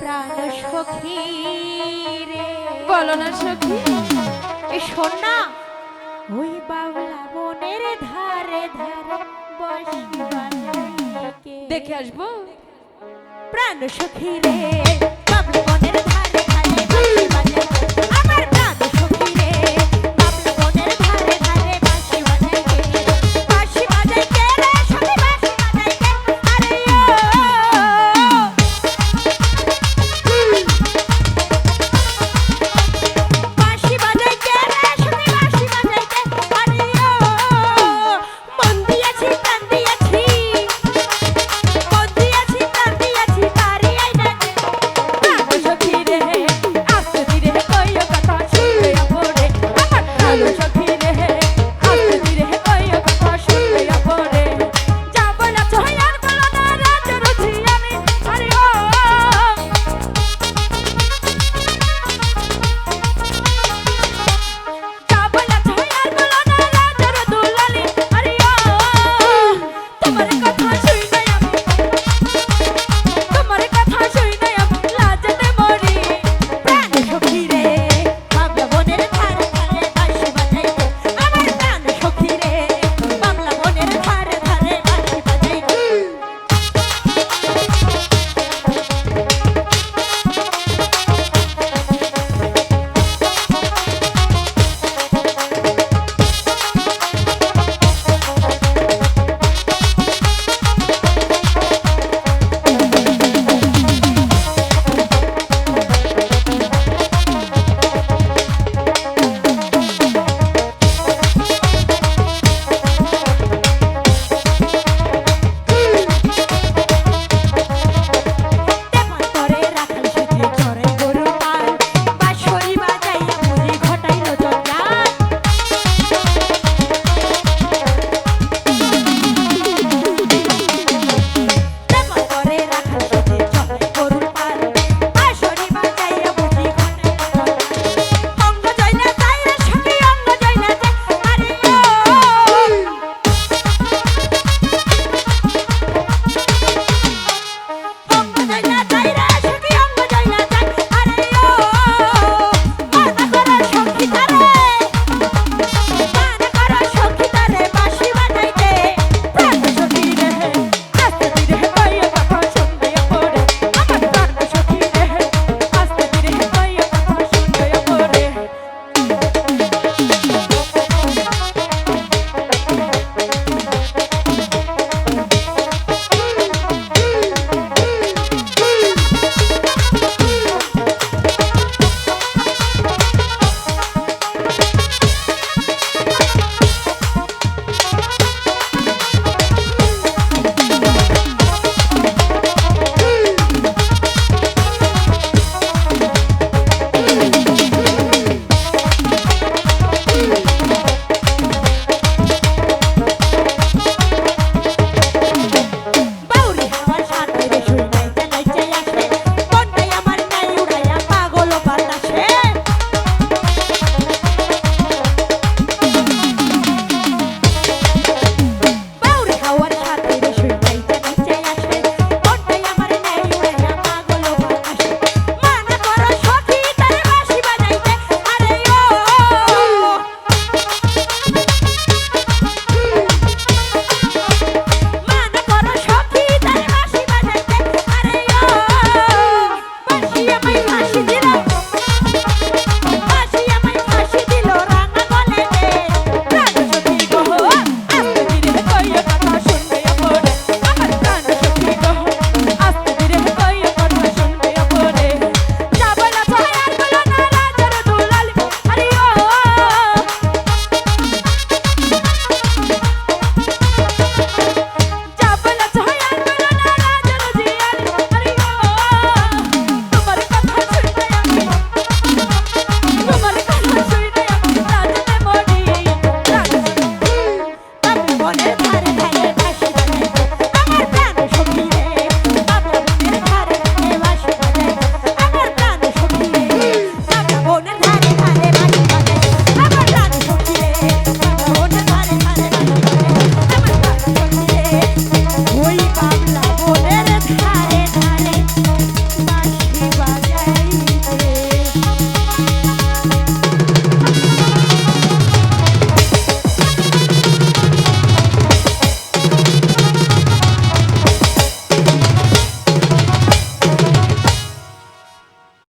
প্রাণ সখী রে বলো না সখী এ শোন না। ওই বাবলা বনের ধারে ধারে দেখে আসব। প্রাণ সখী রে বাবলা বনের ধারে